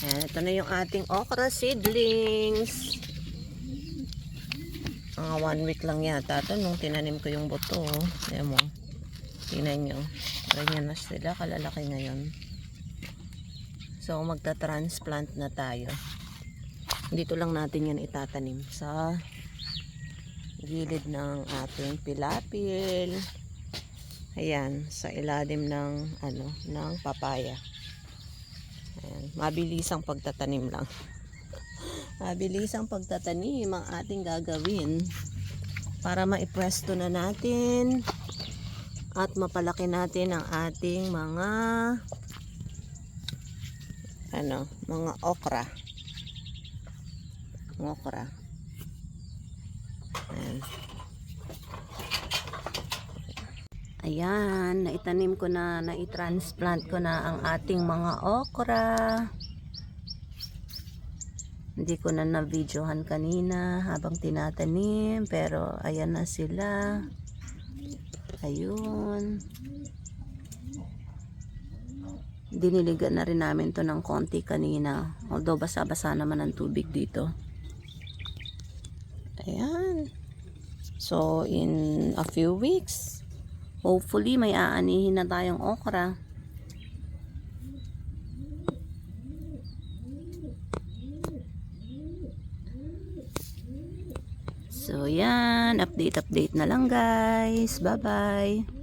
Ayan, ito na yung ating okra seedlings. Mga one week lang yata ito nung tinanim ko yung buto. Ayan mo. Tingnan nyo. Ganyan na sila. Kalalaki ngayon. So, magta-transplant na tayo. Dito lang natin yan itatanim sa gilid ng ating pilapil. Ayan, sa ilalim ng ano, ng papaya. Mabilisang pagtatanim lang. mabilisang pagtatanim ang ating gagawin para maipwesto na natin at mapalaki natin ang ating mga ano, mga okra. Okra. Ayan. Ayan, naitanim ko na, naitransplant ko na ang ating mga okra. Hindi ko na na-videohan kanina habang tinatanim, pero ayan na sila. Ayun. Diniligan na rin namin to ng konti kanina. Although basa-basa naman ang tubig dito. Ayan. So, in a few weeks, hopefully may aanihin na tayong okra. So, yan. Update-update na lang guys. Bye-bye.